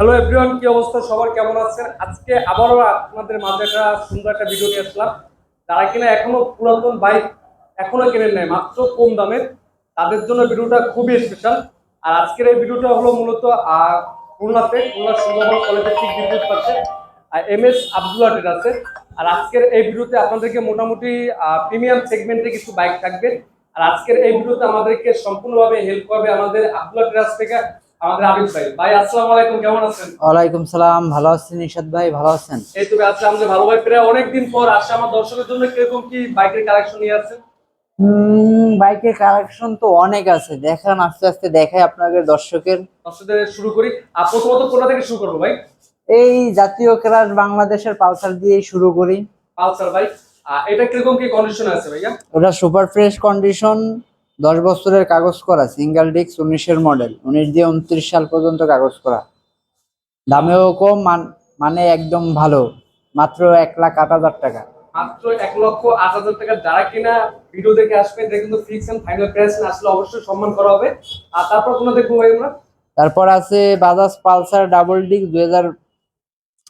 Hello everyone কি অবস্থা? সবার কেমন আছেন? আজকে আবারও আপনাদের মাঝে একটা সুন্দর একটা ভিডিও নিয়ে আসলাম। যারা কিনা এখনও পুরাতন বাইক এখনও কেনেন নাই, মাত্র কম দামে, তাদের জন্য ভিডিওটা খুবই স্পেশাল আর আজকের এই ভিডিওটা হলো মূলত খুলনাতে, খুলনা সুন্দরবন কলেজের ঠিক বিদ্যুৎ পাচ্ছে আর এম এস আবদুল্লাহ আছে আর আজকের এই ভিডিওতে আপনাদেরকে মোটামুটি প্রিমিয়াম সেগমেন্টে কিছু বাইক থাকবে। আর আজকের এই ভিডিওতে আমাদেরকে সম্পূর্ণভাবে হেল্প করবে আমাদের আবদুল্লাহ ট্রেডার্স থেকে আমাদের আবিদ ভাই। ভাই আসসালামু আলাইকুম কেমন আছেন? ওয়ালাইকুম সালাম ভালো আছেন নিশাদ ভাই? ভালো আছেন? এই তো আজকে আমাদের ভালো ভাই প্রায় অনেকদিন পর আসছে। আমার দর্শকের জন্য কীরকম কি বাইকের কালেকশন নিয়ে আছে? বাইকের কালেকশন তো অনেক আছে। দেখান আস্তে আস্তে দেখাই আপনাদের দর্শকের। দর্শকদের শুরু করি। প্রথমত কোথা থেকে শুরু করব ভাই? এই জাতীয় ক্রাশ বাংলাদেশের পালসার দিয়েই শুরু করি। পালসার বাইক এটা কীরকম কি কন্ডিশন আছে ভাইয়া? ওটা সুপার ফ্রেশ কন্ডিশন দশ বছরের কাগজ করা সিঙ্গেল ডিস্ক উনিশের মডেল উনিশ দিয়ে উনত্রিশ সাল পর্যন্ত কাগজ করা। দামেও কম মান- মানে একদম ভালো মাত্র এক লাখ আট হাজার টাকা। মাত্র এক লক্ষ আট হাজার টাকা। যারা কিনা ভিডিও দেখে আসবেন এটা কিন্তু ফিক্স এন্ড ফাইনাল প্রাইস আসলে অবশ্যই সম্মান করা হবে। আর তারপর কোনো দেখব ভাই আমরা? তারপর আছে বাজাজ পালসার ডাবল ডিস্ক দুই হাজার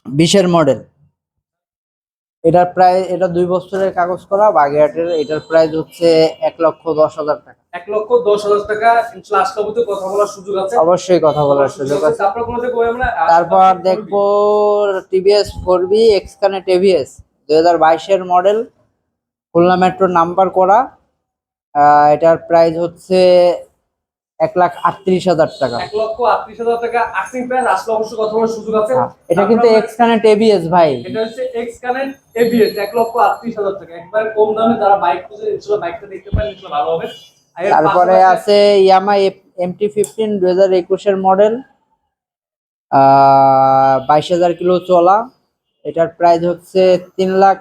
বিশের মডেল এটার প্রায় এটা দুই বছরের কাগজ করা বাগেরহাটের এটার প্রাইস হচ্ছে এক লক্ষ দশ হাজার টাকা। এক লক্ষ দশ হাজার টাকা। আসলে অবশ্যই কথা বলার সুযোগ আছে। অবশ্যই কথা বলার সুযোগ আছে। তারপর দেখব টিভিএস ফোর বি এক্সকানে টিভিএস দুই হাজার বাইশের মডেল খুলনা মেট্রো নাম্বার করা। এটার প্রাইস হচ্ছে এক লাখ আটত্রিশ হাজার টাকা। এক লক্ষ আটত্রিশ হাজার টাকা আর্থিং প্রাইস আসলে অবশ্যই কথা বলার সুযোগ আছে। হ্যাঁ, এটা কিন্তু তারপর আমরা- এক্সকানে ভাই। এটা হচ্ছে এক্স কানেক্ট এবিএস এক লক্ষ আটত্রিশ হাজার টাকা। একবার কম দামে যারা বাইক খুঁজে ইনশাল্লাহ বাইকটা দেখতে পারেন ইনশাল্লাহ ভালো হবে। এর তারপরে আছে ইয়ামা এমটি ফিফটিন দুই হাজার একুশের মডেল বাইশ হাজার কিলো চলা। এটার প্রাইস হচ্ছে তিন লাখ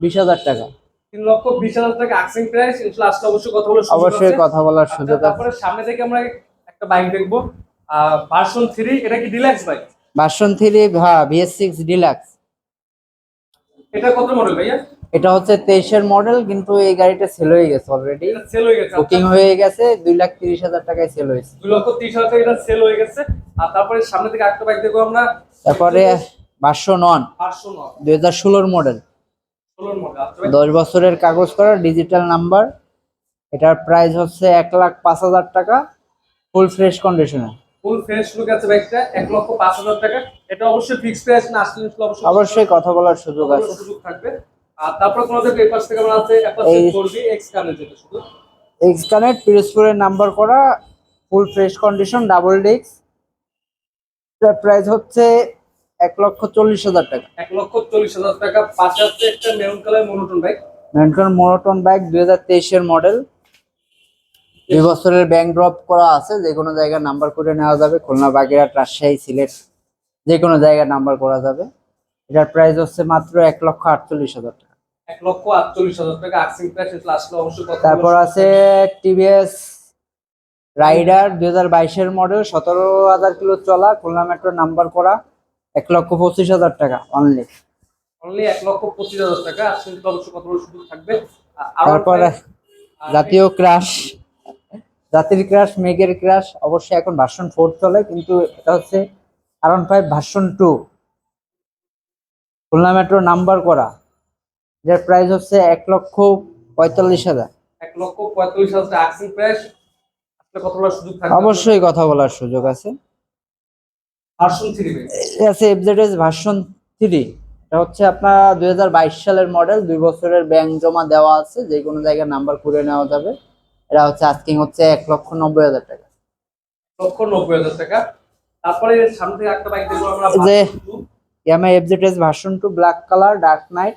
বিশ হাজার টাকা। লক্ষ টাকা আর্থিং প্রাইস অবশ্যই কথা বলার সুযোগ অবশ্যই কথা বলার আচ্ছা, সুযোগ তারপরে সামনে থেকে আমরা একটা বাইক দেখব। ভার্সন থ্রি এটা কি ডিলাক্স বাইক ভার্সন থ্রি হ্যাঁ ভিএস সিক্স ডিলাক্স এটা কত মডেল ভাইয়া? এটা হচ্ছে তেইশের মডেল কিন্তু এই গাড়িটা সেল হয়ে গেছে অলরেডি সেল হয়ে গেছে বুকিং হয়ে গেছে দুই লাখ তিরিশ হাজার টাকায় সেল হয়েছে। দুই লক্ষ তিরিশ হাজার টাকা সেল হয়ে গেছে। আর তারপরে সামনে থেকে একটা বাইক দেখব আমরা। তারপরে ভার্সন ওয়ান ভার্সন দুই হাজার ষোলোর মডেল ষোলোর মডেল আচ্ছা ভাই, দশ বছরের কাগজ করা ডিজিটাল নাম্বার এটার প্রাইস হচ্ছে এক লাখ পাঁচ হাজার টাকা ফুল ফ্রেশ কন্ডিশনে ফুল ফ্রেশ লুক আছে বাইকটা এক লক্ষ পাঁচ হাজার টাকা। এটা অবশ্যই ফিক্স প্রাইস না আসলে অবশ্যই অবশ্যই কথা বলার সুযোগ আছে। সুযোগ থাকবে। আর তারপর দেখবে এই পাশ থেকে আমরা আছে একটা করবি এক্স কানের যেটা শুধু। এক্স কানেক্ট পিরোজপুরের নাম্বার করা full fresh condition double disc এটার প্রাইস হচ্ছে এক লক্ষ চল্লিশ হাজার টাকা। এক লক্ষ চল্লিশ হাজার টাকা। পাশে আছে একটা মেরুন কালার মনোটন বাইক মেন্টন মোনোটন বাইক দুই হাজার তেইশের মডেল দুই বছরের ব্যাংক ড্রপ করা আছে যে কোনো জায়গায় নাম্বার করে নেওয়া যাবে। খুলনা বাগেরহাট রাজশাহী সিলেট যে কোনো জায়গায় নাম্বার করা যাবে। এটার প্রাইস হচ্ছে মাত্র এক লক্ষ আটচল্লিশ হাজার টাকা। এক লক্ষ আটচল্লিশ হাজার টাকা। প্রাইস অবশ্যই তারপর আছে টিভিএস রাইডার দুই হাজার বাইশের মডেল সতেরো হাজার কিলো চলা খুলনা মেট্রো নাম্বার করা। এক লক্ষ পঁচিশ হাজার টাকা অনলি অনলি এক লক্ষ পঁচিশ হাজার টাকা সুযোগ থাকবে? তারপর জাতীয় ক্রাশ জাতির ক্রাশ মেঘের ক্রাশ অবশ্যই এখন ভার্সন ফোর চলে কিন্তু এটা হচ্ছে আরন five version two Khulna metro number করা যার প্রাইস হচ্ছে এক লক্ষ পঁয়তাল্লিশ হাজার। এক লক্ষ পঁয়তাল্লিশ হাজার প্রাইস অবশ্যই কথা বলার সুযোগ আছে। ভার্সন থ্রি এই আছে এফজেডএস ভার্সন এটা হচ্ছে আপনার দুই হাজার বাইশ সালের মডেল দুই বছরের ব্যাংক জমা দেওয়া আছে যে কোনো জায়গায় নাম্বার করে নেওয়া যাবে। এটা হচ্ছে আস্কিং হচ্ছে এক লক্ষ নব্বই হাজার টাকা। লক্ষ নব্বই হাজার টাকা। তারপরে সামনে একটা বাইক দেখব আমরা যে- Version two। Yamaha FZS version two black colour dark night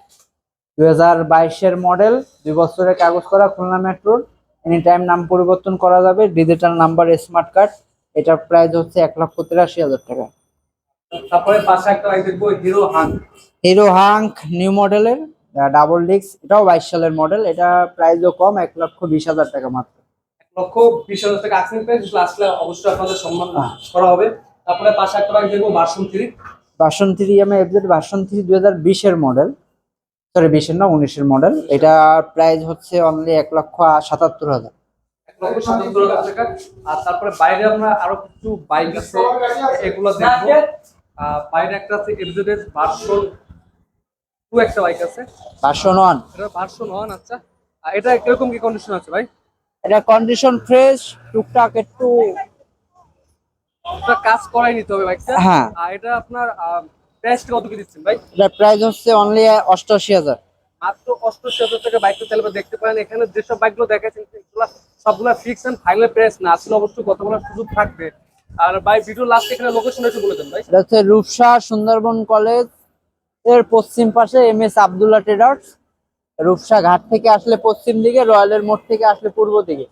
দুই হাজার বাইশের মডেল দুই বছরের কাগজ করা খুলনা মেট্রোর এনি টাইম নাম পরিবর্তন করা যাবে ডিজিটাল নাম্বার স্মার্ট কার্ড এটার প্রাইস হচ্ছে এক লক্ষ তিরাশি হাজার টাকা। তারপরে পাশে একটা বাইক দেখব হিরো হান হিরো হাঙ্ক নিউ মডেলের ডাবল ডিস্ক এটাও বাইশ সালের মডেল এটা প্রাইসও কম এক লক্ষ বিশ হাজার টাকা মাত্র। এক লক্ষ বিশ হাজার টাকা আর্সিং প্রাইস আসলে অবশ্যই আপনাদের সম্মান করা হবে। তারপরে পাশে একটা বাইক দেখব version three version three Yamaha FZ version three দুই হাজার বিশের মডেল সরি বিশের না উনিশের মডেল এটা প্রাইস হচ্ছে অনলি এক লক্ষ সাতাত্তর হাজার। লক্ষ সাতাত্তর হাজার টাকা আর তারপরে বাইরে আমরা আরও কিছু বাইক আছে এগুলো দেখব। আহ, বাইরে একটা আছে এফজেডএস ভার্সন টু একটা বাইক আছে। ভার্সন ওয়ান এটা ভার্সন ওয়ান আচ্ছা। আর এটা কীরকম কি কন্ডিশন আছে ভাই? এটা কন্ডিশন ফ্রেশ টুকটাক একটু কাজ করাই নিতে হবে বাইকটা। হ্যাঁ। আর এটা আপনার প্রাইসটা কত কি দিচ্ছেন ভাই? এটা প্রাইস হচ্ছে অনলি অষ্টআশি হাজার। মাত্র অষ্টশি হাজার টাকা বাইকটা চালাবে, দেখতে পারেন এখানে যেসব বাইকগুলো দেখাচ্ছেন সবগুলো ফিক্স এন্ড ফাইনাল প্রাইস না, আসলে অবশ্যই কত বলার সুযোগ থাকবে। আর ভাই ভিডিও লাস্ট এখানে লোকেশন একটু বলে দেন ভাই। এটা হচ্ছে রূপসা সুন্দরবন কলেজের পশ্চিম পাশে M S Abdullah traders. Rupsa ঘাট থেকে আসলে পশ্চিম দিকে, রয়্যালের মোড় থেকে আসলে পূর্ব দিকে।